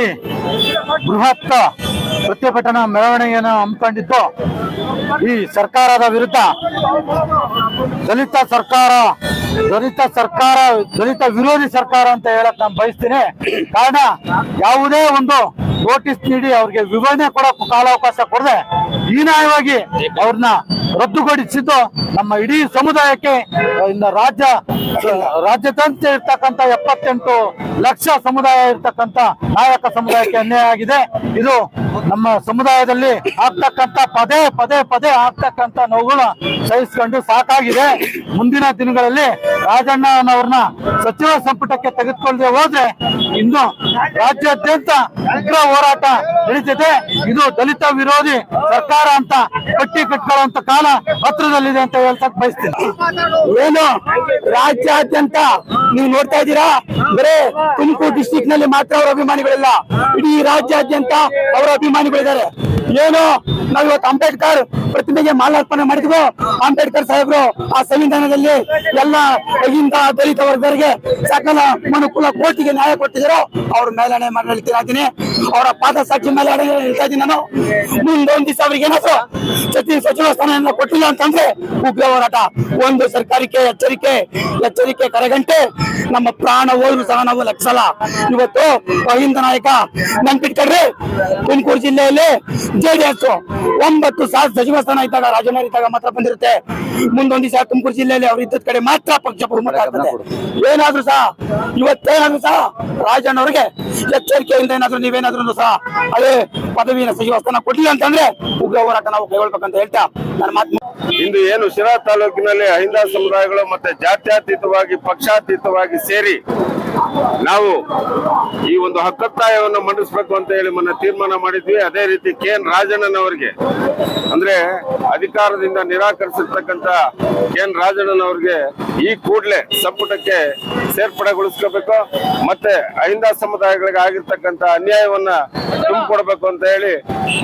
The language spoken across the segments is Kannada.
ತಾಲೂಕಿನಲ್ಲಿ ಬೃಹತ್ ಪ್ರತಿಭಟನಾ ಮೆರವಣಿಗೆಯನ್ನು ಹಮ್ಮಿಕೊಂಡಿದ್ದು, ಈ ಸರ್ಕಾರದ ವಿರುದ್ಧ ದಲಿತ ಸರ್ಕಾರ ದಲಿತ ಸರ್ಕಾರ, ದಲಿತ ವಿರೋಧಿ ಸರ್ಕಾರ ಅಂತ ಹೇಳಕ್ ನಾನು ಬಯಸ್ತೀನಿ. ಕಾರಣ ಯಾವುದೇ ಒಂದು ನೋಟಿಸ್ ನೀಡಿ ಅವ್ರಿಗೆ ವಿವರಣೆ ಕೊಡ ಕಾಲಾವಕಾಶ ಕೊಡದೆ, ಹೀನಾಯವಾಗಿ ಅವ್ರನ್ನ ರದ್ದುಗೊಳಿಸಿದ್ದು ನಮ್ಮ ಇಡೀ ಸಮುದಾಯಕ್ಕೆ ಇನ್ನು ರಾಜ್ಯ, ರಾಜ್ಯದಂತೆ ಇರ್ತಕ್ಕಂಥ ಎಪ್ಪತ್ತೆಂಟು ಲಕ್ಷ ಸಮುದಾಯ ಇರ್ತಕ್ಕಂಥ ನಾಯಕ ಸಮುದಾಯಕ್ಕೆ ಅನ್ಯಾಯ ಆಗಿದೆ. ಇದು ನಮ್ಮ ಸಮುದಾಯದಲ್ಲಿ ಆಗ್ತಕ್ಕಂಥ ಪದೇ ಪದೇ ಪದೇ ಆಗ್ತಕ್ಕಂಥ ನೋವುಗಳ ಸಹಿಸ್ಕೊಂಡು ಸಾಕಾಗಿದೆ. ಮುಂದಿನ ದಿನಗಳಲ್ಲಿ ರಾಜಣ್ಣನವ್ರನ್ನ ಸಚಿವ ಸಂಪುಟಕ್ಕೆ ತೆಗೆದುಕೊಳ್ಳದೆ ಹೋದ್ರೆ ಇನ್ನು ರಾಜ್ಯಾದ್ಯಂತ ಉಗ್ರ ಹೋರಾಟ ನಡೀತಿದೆ ಇದು ದಲಿತ ವಿರೋಧಿ ಸರ್ಕಾರ ಅಂತ ಪಟ್ಟಿ ಕಟ್ಕೊಳ್ಳುವಂತ ಕಾಲ ಹತ್ರದಲ್ಲಿದೆ ಅಂತ ಹೇಳ್ತಕ್ ಬಯಸ್ತೀನಿ. ಏನು? ರಾಜ್ಯಾದ್ಯಂತ ನೀವು ನೋಡ್ತಾ ಇದ್ದೀರಾ? ಬರೇ ತುಮಕೂರು ಡಿಸ್ಟಿಕ್ನಲ್ಲಿ ಮಾತ್ರ ಅವರ ಅಭಿಮಾನಿಗಳಿಲ್ಲ. ಇಡೀ ರಾಜ್ಯಾದ್ಯಂತ ಅವರ ಅಭಿಮಾನಿಗಳಿದ್ದಾರೆ. ಏನು? ನಾವಿವತ್ತು ಅಂಬೇಡ್ಕರ್ ಪ್ರತಿಮೆಗೆ ಮಾಲಾರ್ಪಣೆ ಮಾಡಿದ್ರು. ಅಂಬೇಡ್ಕರ್ ಸಾಹೇಬ್ರು ಆ ಸಂವಿಧಾನದಲ್ಲಿ ಎಲ್ಲ ಇಂತಹ ದಲಿತ ವರ್ಗರಿಗೆ ಸಕಲ ಮನುಕುಲ ಕೋಟಿಗೆ ನ್ಯಾಯ ಕೊಟ್ಟಿದ್ರು ಅವ್ರ ಮೇಲಣೆ ಮಾಡಿ ಹೇಳ್ತಾ ಇದ್ದೀನಿ ಅವರ ಪಾದ ಸಾಕ್ಷಿ ಮೇಲೆ ಹೇಳ್ತಾ ಇದ್ದೀನಿ ನಾನು. ಮುಂದೊಂದ್ ದಿವಸ ಅವ್ರಿಗೆ ಏನಾದ್ರು ಸಚಿವ ಸಚಿವ ಸ್ಥಾನ ಕೊಟ್ಟಿಲ್ಲ ಅಂತಂದ್ರೆ ಉಗ್ರ ಹೋರಾಟ. ಒಂದು ಸರ್ಕಾರಕ್ಕೆ ಎಚ್ಚರಿಕೆ ಎಚ್ಚರಿಕೆ ಕರೆಗಂಟೆ. ನಮ್ಮ ಪ್ರಾಣ ಹೋದ್ರು ಸಹ ನಾವು ಲಕ್ಷಲ್ಲ. ಇವತ್ತು ಅಹಿಂದ ನಾಯಕ ನೆನ್ಪಿಟ್ಕೊಡ್ರಿ ತುಮಕೂರು ಜಿಲ್ಲೆಯಲ್ಲಿ ಜೆಡಿಎಸ್ ಒಂಬತ್ತು ಸಾವಿರ ಸಚಿವ ಸ್ಥಾನ ಇದ್ದಾಗ ರಾಜಮಾರಿ ಇದ್ದಾಗ ಮಾತ್ರ ಬಂದಿರುತ್ತೆ. ಮುಂದೊಂದ್ ದಿವಸ ತುಮಕೂರು ಜಿಲ್ಲೆಯಲ್ಲಿ ಅವ್ರು ಇದ್ದ ಕಡೆ ಮಾತ್ರ ಪಕ್ಷ ಬಹುಮತ ಆಗ್ತದೆ. ಏನಾದ್ರೂ ಸಹ ಇವತ್ತೇನಾದ್ರೂ ಸಹ ರಾಜಣ್ಣವ್ರಿಗೆ ಎಚ್ಚರಿಕೆಯಿಂದ ಏನಾದ್ರೂ ನೀವೇನಾದ್ರೂ ಸಹ ಅದೇ ಪದವಿನ ಸಚಿವ ಸ್ಥಾನ ಕೊಡ್ಲಿಲ್ಲ ಅಂತಂದ್ರೆ ಉಗ್ರ ಹೋರಾಟ ನಾವು ಕೈಗೊಳ್ಬೇಕಂತ ಹೇಳ್ತಾ ನನ್ನ ಮಾತು ಇಂದು ಏನು ಶಿರಾ ತಾಲೂಕಿನಲ್ಲಿ ಅಹಿಂದ ಸಮುದಾಯಗಳು ಮತ್ತೆ ಜಾತ್ಯಾತೀತವಾಗಿ ಪಕ್ಷಾತೀತವಾಗಿ ಸೇರಿ ನಾವು ಈ ಒಂದು ಹಕ್ಕೊತ್ತಾಯವನ್ನು ಮಂಡಿಸಬೇಕು ಅಂತ ಹೇಳಿ ಮೊನ್ನೆ ತೀರ್ಮಾನ ಮಾಡಿದ್ವಿ. ಅದೇ ರೀತಿ ಕೆ ಎನ್ ರಾಜಣ್ಣನವರಿಗೆ, ಅಂದ್ರೆ ಅಧಿಕಾರದಿಂದ ನಿರಾಕರಿಸಿರ್ತಕ್ಕಂತ ಕೆ ಎನ್ ರಾಜಣ್ಣನವರಿಗೆ ಈ ಕೂಡಲೇ ಸಂಪುಟಕ್ಕೆ ಸೇರ್ಪಡೆಗೊಳಿಸ್ಕೋಬೇಕು. ಮತ್ತೆ ಅಹಿಂದ ಸಮುದಾಯಗಳಿಗೆ ಆಗಿರ್ತಕ್ಕಂತ ಅನ್ಯಾಯವನ್ನ ತುಂಬಿಕೊಡ್ಬೇಕು ಅಂತ ಹೇಳಿ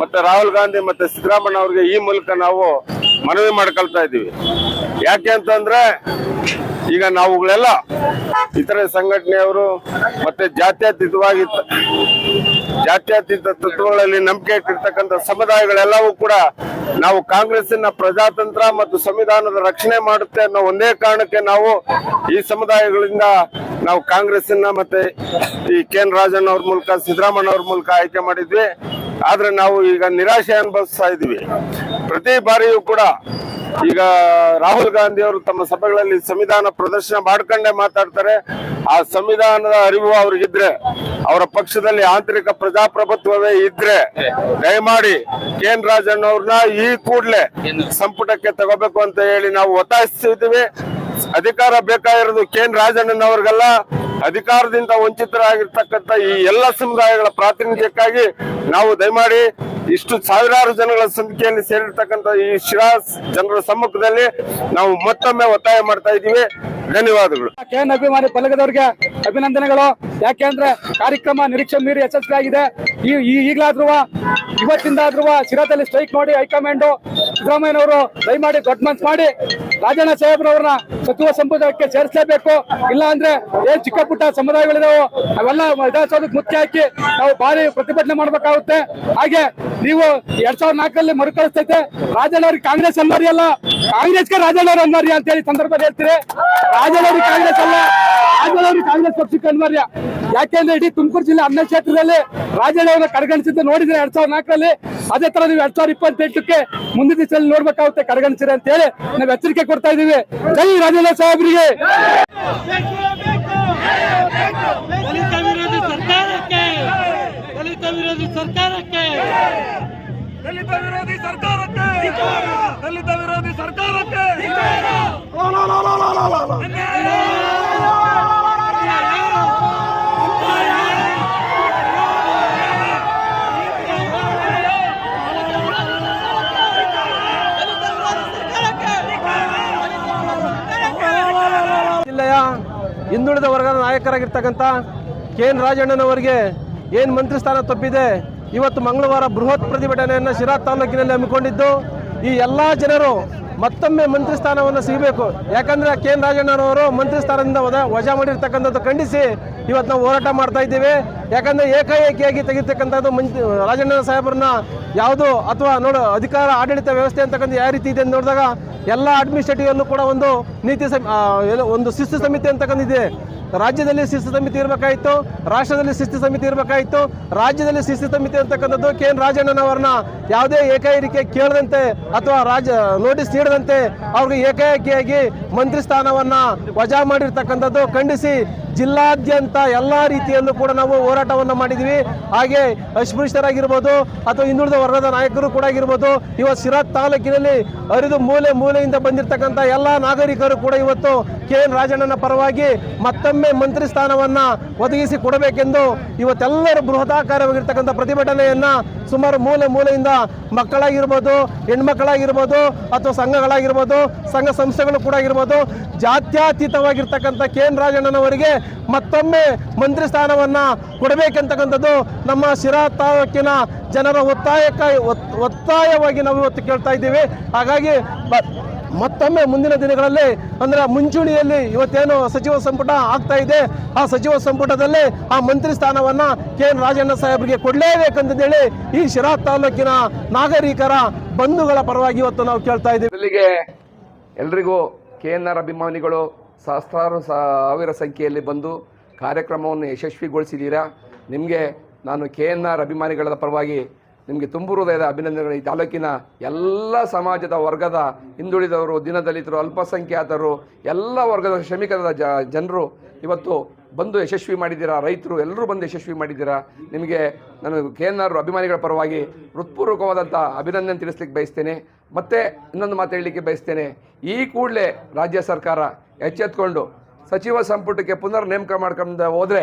ಮತ್ತೆ ರಾಹುಲ್ ಗಾಂಧಿ ಮತ್ತೆ ಸಿದ್ದರಾಮಣ್ಣ ಅವರಿಗೆ ಈ ಮೂಲಕ ನಾವು ಮನವಿ ಮಾಡ್ಕೊಳ್ತಾ ಇದ್ದೀವಿ. ಯಾಕೆ ಅಂತಂದ್ರೆ ಈಗ ನಾವುಗಳೆಲ್ಲ ಇತರೆ ಸಂಘಟನೆಯವರು ಮತ್ತೆ ಜಾತ್ಯತೀತವಾಗಿ ಜಾತ್ಯತೀತ ತತ್ವಗಳಲ್ಲಿ ನಂಬಿಕೆ ಇಟ್ಟಿರ್ತಕ್ಕಂಥ ಸಮುದಾಯಗಳೆಲ್ಲವೂ ಕೂಡ ನಾವು ಕಾಂಗ್ರೆಸ್ಸಿನ ಪ್ರಜಾತಂತ್ರ ಮತ್ತು ಸಂವಿಧಾನದ ರಕ್ಷಣೆ ಮಾಡುತ್ತೆ ಅನ್ನೋ ಒಂದೇ ಕಾರಣಕ್ಕೆ ನಾವು ಈ ಸಮುದಾಯಗಳಿಂದ ನಾವು ಕಾಂಗ್ರೆಸ್ಸಿನ ಮತ್ತೆ ಈ ಕೆ ಎನ್ ರಾಜಣ್ಣ ಅವ್ರ ಮೂಲಕ ಸಿದ್ದರಾಮಣ್ಣ ಅವ್ರ ಮೂಲಕ ಆಯ್ಕೆ ಮಾಡಿದ್ವಿ. ಆದ್ರೆ ನಾವು ಈಗ ನಿರಾಶೆ ಅನುಭವಿಸ್ತಾ ಇದೀವಿ. ಪ್ರತಿ ಬಾರಿಯೂ ಕೂಡ ಈಗ ರಾಹುಲ್ ಗಾಂಧಿ ಅವರು ತಮ್ಮ ಸಭೆಗಳಲ್ಲಿ ಸಂವಿಧಾನ ಪ್ರದರ್ಶನ ಮಾಡ್ಕೊಂಡೇ ಮಾತಾಡ್ತಾರೆ. ಆ ಸಂವಿಧಾನದ ಅರಿವು ಅವ್ರಿಗಿದ್ರೆ ಅವರ ಪಕ್ಷದಲ್ಲಿ ಆಂತರಿಕ ಪ್ರಜಾಪ್ರಭುತ್ವವೇ ಇದ್ರೆ ದಯಮಾಡಿ ಕೆ ಎನ್ ರಾಜಣ್ಣ ಅವ್ರನ್ನ ಈ ಕೂಡಲೇ ಸಂಪುಟಕ್ಕೆ ತಗೋಬೇಕು ಅಂತ ಹೇಳಿ ನಾವು ಒತ್ತಾಯಿಸ್ತಿದ್ದೀವಿ. ಅಧಿಕಾರ ಬೇಕಾಗಿರೋದು ಕೆ ಎನ್ ರಾಜಣ್ಣನವ್ರಿಗೆಲ್ಲ ಅಧಿಕಾರದಿಂದ ವಂಚಿತರಾಗಿರ್ತಕ್ಕಂಥ ಈ ಎಲ್ಲ ಸಮುದಾಯಗಳ ಪ್ರಾತಿನಿಧ್ಯಕ್ಕಾಗಿ ನಾವು ದಯಮಾಡಿ ಇಷ್ಟು ಸಾವಿರಾರು ಜನಗಳ ಸಂಖ್ಯೆಯಲ್ಲಿ ಸೇರಿರ್ತಕ್ಕಂಥ ಈ ಶಿರಾ ಜನರ ಸಮ್ಮುಖದಲ್ಲಿ ನಾವು ಮತ್ತೊಮ್ಮೆ ಒತ್ತಾಯ ಮಾಡ್ತಾ ಇದ್ದೀವಿ. ಧನ್ಯವಾದಗಳು. ಅಭಿಮಾನಿ ಪಲಕದವರಿಗೆ ಅಭಿನಂದನೆಗಳು. ಯಾಕೆಂದ್ರೆ ಕಾರ್ಯಕ್ರಮ ನಿರೀಕ್ಷೆ ಮೀರಿ ಯಶಸ್ವಿಯಾಗಿದೆ. ಈಗ್ಲಾದ್ರೂ ಇವತ್ತಿಂದ ಆದ್ರೂ ಶಿರಾದಲ್ಲಿ ಸ್ಟ್ರೈಕ್ ಮಾಡಿ ಹೈಕಮಾಂಡ್ ಸಿದ್ದರಾಮಯ್ಯನವರು ದಯಮಾಡಿ ದೊಡ್ಡ ಮನ್ಸ್ ಮಾಡಿ. ರಾಜಣ್ಣ ಸಾಹೇಬ್ರವ್ರನ್ನ ಸಚಿವ ಸಂಪುಟಕ್ಕೆ ಸೇರಿಸಲೇಬೇಕು. ಇಲ್ಲ ಅಂದ್ರೆ ಏನ್ ಚಿಕ್ಕ ಪುಟ್ಟ ಸಮುದಾಯಗಳಿದಾವೆ, ಅವೆಲ್ಲ ವಿಧಾನಸೌಧಕ್ಕೆ ಮುಖ್ಯ ಹಾಕಿ ನಾವು ಭಾರಿ ಪ್ರತಿಭಟನೆ ಮಾಡ್ಬೇಕಾಗುತ್ತೆ. ಹಾಗೆ ನೀವು ಎರಡ್ ಸಾವಿರದ ನಾಲ್ಕರಲ್ಲಿ ಮರುಕಳಿಸ್ತೈತೆ. ರಾಜಣ್ಣ ಅವ್ರಿಗೆ ಕಾಂಗ್ರೆಸ್ ಅನ್ವರಿ ಅಲ್ಲ. ಕಾಂಗ್ರೆಸ್ಗೆ ರಾಜಣ್ಣ ಅವ್ರ ಅನ್ವರಿ ಅಂತ ಹೇಳಿ ಸಂದರ್ಭದಲ್ಲಿ ಹೇಳ್ತೀರಿ. ರಾಜಣ್ಣವ್ರಿಗೆ ಕಾಂಗ್ರೆಸ್ ಅಲ್ಲ. ರಾಜಣ್ಣವ್ರಿಗೆ ಕಾಂಗ್ರೆಸ್ ಪಕ್ಷಕ್ಕೆ ಅನ್ವರ್ಯ ಯಾಕೆಂದ್ರೆ ಇಡೀ ತುಮಕೂರು ಜಿಲ್ಲೆ ಅನ್ನ ಕ್ಷೇತ್ರದಲ್ಲಿ ರಾಜಣ್ಣ ಅವರ ಕಡೆಗಣಿಸಿದ್ದು ನೋಡಿದ್ರೆ ಎರಡ್ ಸಾವಿರದ ನಾಲ್ಕರಲ್ಲಿ ಅದೇ ತರ ನೀವು ಎರಡ್ ಸಾವಿರದ ಇಪ್ಪತ್ತೆಂಟಕ್ಕೆ ಮುಂದಿನ ದಿವಸದಲ್ಲಿ ನೋಡ್ಬೇಕಾಗುತ್ತೆ ಕಡೆಗಣಿಸಿರಿ ಅಂತ ಹೇಳಿ ನಾವು ಎಚ್ಚರಿಕೆ ಕೊಡ್ತಾ ಇದೀವಿ ಜೈ ರಾಜಣ್ಣ ಸಾಹೇಬ್ರಿಗೆ. ವಿರೋಧಿ ಸರ್ಕಾರಕ್ಕೆ ದಲಿತ ವಿರೋಧಿ ಸರ್ಕಾರಕ್ಕೆ. ದಲಿತ ವಿರೋಧಿ ಸರ್ಕಾರಕ್ಕೆ. ಹಿಂದುಳಿದ ವರ್ಗದ ನಾಯಕರಾಗಿರ್ತಕ್ಕಂಥ ಕೆ ಎನ್ ರಾಜಣ್ಣನವರಿಗೆ ಏನು ಮಂತ್ರಿ ಸ್ಥಾನ ತಪ್ಪಿದೆ? ಇವತ್ತು ಮಂಗಳವಾರ ಬೃಹತ್ ಪ್ರತಿಭಟನೆಯನ್ನು ಶಿರಾ ತಾಲೂಕಿನಲ್ಲಿ ಹಮ್ಮಿಕೊಂಡಿದ್ದು, ಈ ಎಲ್ಲ ಜನರು ಮತ್ತೊಮ್ಮೆ ಮಂತ್ರಿ ಸ್ಥಾನವನ್ನು ಸಿಗಬೇಕು. ಯಾಕಂದರೆ ಕೆ ಎನ್ ರಾಜಣ್ಣನವರು ಮಂತ್ರಿ ಸ್ಥಾನದಿಂದ ವಜಾ ಮಾಡಿರ್ತಕ್ಕಂಥದ್ದು ಖಂಡಿಸಿ ಇವತ್ತು ನಾವು ಹೋರಾಟ ಮಾಡ್ತಾ ಇದ್ದೀವಿ. ಯಾಕಂದ್ರೆ ಏಕಾಏಕಿಯಾಗಿ ತೆಗಿತಕ್ಕಂಥದ್ದು ಮಂತ್ ರಾಜಣ್ಣ ಸಾಹೇಬ್ರನ್ನ ಯಾವುದು ಅಥವಾ ನೋಡು ಅಧಿಕಾರ ಆಡಳಿತ ವ್ಯವಸ್ಥೆ ಅಂತಕ್ಕಂಥ ಯಾವ ರೀತಿ ಇದೆ ಅಂತ ನೋಡಿದಾಗ ಎಲ್ಲ ಅಡ್ಮಿನಿಸ್ಟ್ರೇಟಿವ್ ಅಲ್ಲೂ ಕೂಡ ಒಂದು ನೀತಿ ಸಮ್- ಒಂದು ಶಿಸ್ತು ಸಮಿತಿ ಅಂತಕ್ಕಂಥದ್ದಿದೆ. ರಾಜ್ಯದಲ್ಲಿ ಶಿಸ್ತು ಸಮಿತಿ ಇರಬೇಕಾಯಿತು, ರಾಷ್ಟ್ರದಲ್ಲಿ ಶಿಸ್ತು ಸಮಿತಿ ಇರಬೇಕಾಯಿತು, ರಾಜ್ಯದಲ್ಲಿ ಶಿಸ್ತು ಸಮಿತಿ ಅಂತಕ್ಕಂಥದ್ದು ಕೆ ಎನ್ ರಾಜಣ್ಣನವರನ್ನ ಯಾವುದೇ ಏಕಾಏರಿಕೆ ಕೇಳದಂತೆ ಅಥವಾ ರಾಜ, ನೋಟಿಸ್ ನೀಡದಂತೆ ಅವ್ರಿಗೆ ಏಕಾಏಕಿಯಾಗಿ ಮಂತ್ರಿ ಸ್ಥಾನವನ್ನ ವಜಾ ಮಾಡಿರ್ತಕ್ಕಂಥದ್ದು ಖಂಡಿಸಿ ಜಿಲ್ಲಾದ್ಯಂತ ಎಲ್ಲ ರೀತಿಯಲ್ಲೂ ಕೂಡ ನಾವು ಹೋರಾಟವನ್ನು ಮಾಡಿದ್ವಿ. ಹಾಗೆ ಅಸ್ಪೃಶ್ಯರಾಗಿರ್ಬೋದು ಅಥವಾ ಹಿಂದುಳಿದ ವರ್ಗದ ನಾಯಕರು ಕೂಡ ಆಗಿರ್ಬೋದು. ಇವತ್ತು ಸಿರಾತ್ ತಾಲೂಕಿನಲ್ಲಿ ಹರಿದು ಮೂಲೆ ಮೂಲೆಯಿಂದ ಬಂದಿರತಕ್ಕಂಥ ಎಲ್ಲ ನಾಗರಿಕರು ಕೂಡ ಇವತ್ತು ಕೆ ಎನ್ ರಾಜಣ್ಣನ ಪರವಾಗಿ ಮತ್ತೊಮ್ಮೆ ಮಂತ್ರಿ ಸ್ಥಾನವನ್ನು ಒದಗಿಸಿ ಕೊಡಬೇಕೆಂದು ಇವತ್ತೆಲ್ಲರೂ ಬೃಹದಾಕಾರವಾಗಿರ್ತಕ್ಕಂಥ ಪ್ರತಿಭಟನೆಯನ್ನ ಸುಮಾರು ಮೂಲೆ ಮೂಲೆಯಿಂದ ಮಕ್ಕಳಾಗಿರ್ಬೋದು, ಹೆಣ್ಮಕ್ಕಳಾಗಿರ್ಬೋದು ಅಥವಾ ಸಂಘಗಳಾಗಿರ್ಬೋದು, ಸಂಘ ಸಂಸ್ಥೆಗಳು ಕೂಡ ಆಗಿರ್ಬೋದು, ಜಾತ್ಯಾತೀತವಾಗಿರ್ತಕ್ಕಂಥ ಕೆ ಎನ್ ರಾಜಣ್ಣನವರಿಗೆ ಮತ್ತೊಮ್ಮೆ ಮಂತ್ರಿ ಸ್ಥಾನವನ್ನ ಕೊಡಬೇಕೆಂತಕ್ಕಂಥದ್ದು ನಮ್ಮ ಶಿರಾ ತಾಲೂಕಿನ ಜನರ ಒತ್ತಾಯಕ್ಕಾಗಿ ಒತ್ತಾಯವಾಗಿ ನಾವು ಇವತ್ತು ಕೇಳ್ತಾ ಇದ್ದೀವಿ. ಹಾಗಾಗಿ ಮತ್ತೊಮ್ಮೆ ಮುಂದಿನ ದಿನಗಳಲ್ಲಿ ಅಂದ್ರೆ ಮುಂಚೂಣಿಯಲ್ಲಿ ಇವತ್ತೇನು ಸಚಿವ ಸಂಪುಟ ಆಗ್ತಾ ಇದೆ, ಆ ಸಚಿವ ಸಂಪುಟದಲ್ಲಿ ಆ ಮಂತ್ರಿ ಸ್ಥಾನವನ್ನ ಕೆ ಎನ್ ರಾಜಣ್ಣ ಸಾಹೇಬರಿಗೆ ಕೊಡಲೇಬೇಕಂತೇಳಿ ಈ ಶಿರಾ ತಾಲೂಕಿನ ನಾಗರಿಕರ ಬಂಧುಗಳ ಪರವಾಗಿ ಇವತ್ತು ನಾವು ಕೇಳ್ತಾ ಇದ್ದೀವಿ. ಎಲ್ರಿಗೂ ಕೆ ಎನ್ ಆರ್ ಅಭಿಮಾನಿಗಳು ಸಹಸ್ರಾರು ಸಾವಿರ ಸಂಖ್ಯೆಯಲ್ಲಿ ಬಂದು ಕಾರ್ಯಕ್ರಮವನ್ನು ಯಶಸ್ವಿಗೊಳಿಸಿದ್ದೀರಾ? ನಿಮಗೆ ನಾನು ಕೆ ಎನ್ ಆರ್ ಅಭಿಮಾನಿಗಳ ಪರವಾಗಿ ನಿಮಗೆ ತುಂಬು ಹೃದಯದ ಅಭಿನಂದನೆಗಳು. ಈ ತಾಲೂಕಿನ ಎಲ್ಲ ಸಮಾಜದ ವರ್ಗದ ಹಿಂದುಳಿದವರು, ದಿನದಲಿತರು, ಅಲ್ಪಸಂಖ್ಯಾತರು, ಎಲ್ಲ ವರ್ಗದ ಶ್ರಮಿಕರ ಜ, ಜನರು ಇವತ್ತು ಬಂದು ಯಶಸ್ವಿ ಮಾಡಿದ್ದೀರಾ? ರೈತರು ಎಲ್ಲರೂ ಬಂದು ಯಶಸ್ವಿ ಮಾಡಿದ್ದೀರಾ? ನಿಮಗೆ ನಾನು ಕೆ ಎನ್ ಆರ್ ಅಭಿಮಾನಿಗಳ ಪರವಾಗಿ ಹೃತ್ಪೂರ್ವಕವಾದಂಥ ಅಭಿನಂದನೆ ತಿಳಿಸ್ಲಿಕ್ಕೆ ಬಯಸ್ತೇನೆ. ಮತ್ತೆ ಇನ್ನೊಂದು ಮಾತು ಹೇಳಲಿಕ್ಕೆ ಬಯಸ್ತೇನೆ. ಈ ಕೂಡಲೇ ರಾಜ್ಯ ಸರ್ಕಾರ ಎಚ್ಚೆತ್ಕೊಂಡು ಸಚಿವ ಸಂಪುಟಕ್ಕೆ ಪುನರ್ ನೇಮಕ ಮಾಡ್ಕೊಂಡು ಹೋದರೆ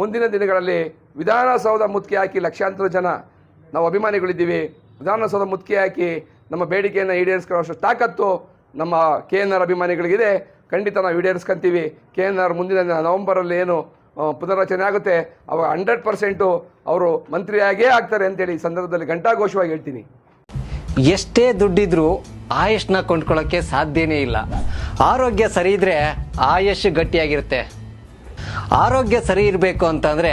ಮುಂದಿನ ದಿನಗಳಲ್ಲಿ ವಿಧಾನಸೌಧ ಮುತ್ತಿಗೆ ಹಾಕಿ ಲಕ್ಷಾಂತರ ಜನ ನಾವು ಅಭಿಮಾನಿಗಳಿದ್ದೀವಿ. ವಿಧಾನಸೌಧ ಮುತ್ತಿಗೆ ಹಾಕಿ ನಮ್ಮ ಬೇಡಿಕೆಯನ್ನು ಈಡೇರಿಸ್ಕೊಳ್ಳೋಷ್ಟು ತಾಕತ್ತು ನಮ್ಮ ಕೆ ಎನ್ ಆರ್ ಅಭಿಮಾನಿಗಳಿಗಿದೆ. ಖಂಡಿತ ನಾವು ಈಡೇರಿಸ್ಕೊಂತೀವಿ. ಕೆ ಎನ್ ಆರ್ ಮುಂದಿನ ನವಂಬರಲ್ಲಿ ಏನು ಪುನರ್ರಚನೆ ಆಗುತ್ತೆ. ಅವಾಗ ಹಂಡ್ರೆಡ್ ಪರ್ಸೆಂಟು ಅವರು ಮಂತ್ರಿಯಾಗೇ ಆಗ್ತಾರೆ ಅಂತೇಳಿ ಈ ಸಂದರ್ಭದಲ್ಲಿ ಘಂಟಾಘೋಷವಾಗಿ ಹೇಳ್ತೀನಿ. ಎಷ್ಟೇ ದುಡ್ಡಿದ್ರೂ ಆಯುಷ್ನ ಕೊಂಡ್ಕೊಳ್ಳೋಕ್ಕೆ ಸಾಧ್ಯನೇ ಇಲ್ಲ. ಆರೋಗ್ಯ ಸರಿ ಇದ್ರೆ ಆಯುಷ್ ಗಟ್ಟಿಯಾಗಿರುತ್ತೆ. ಆರೋಗ್ಯ ಸರಿ ಇರಬೇಕು ಅಂತಂದ್ರೆ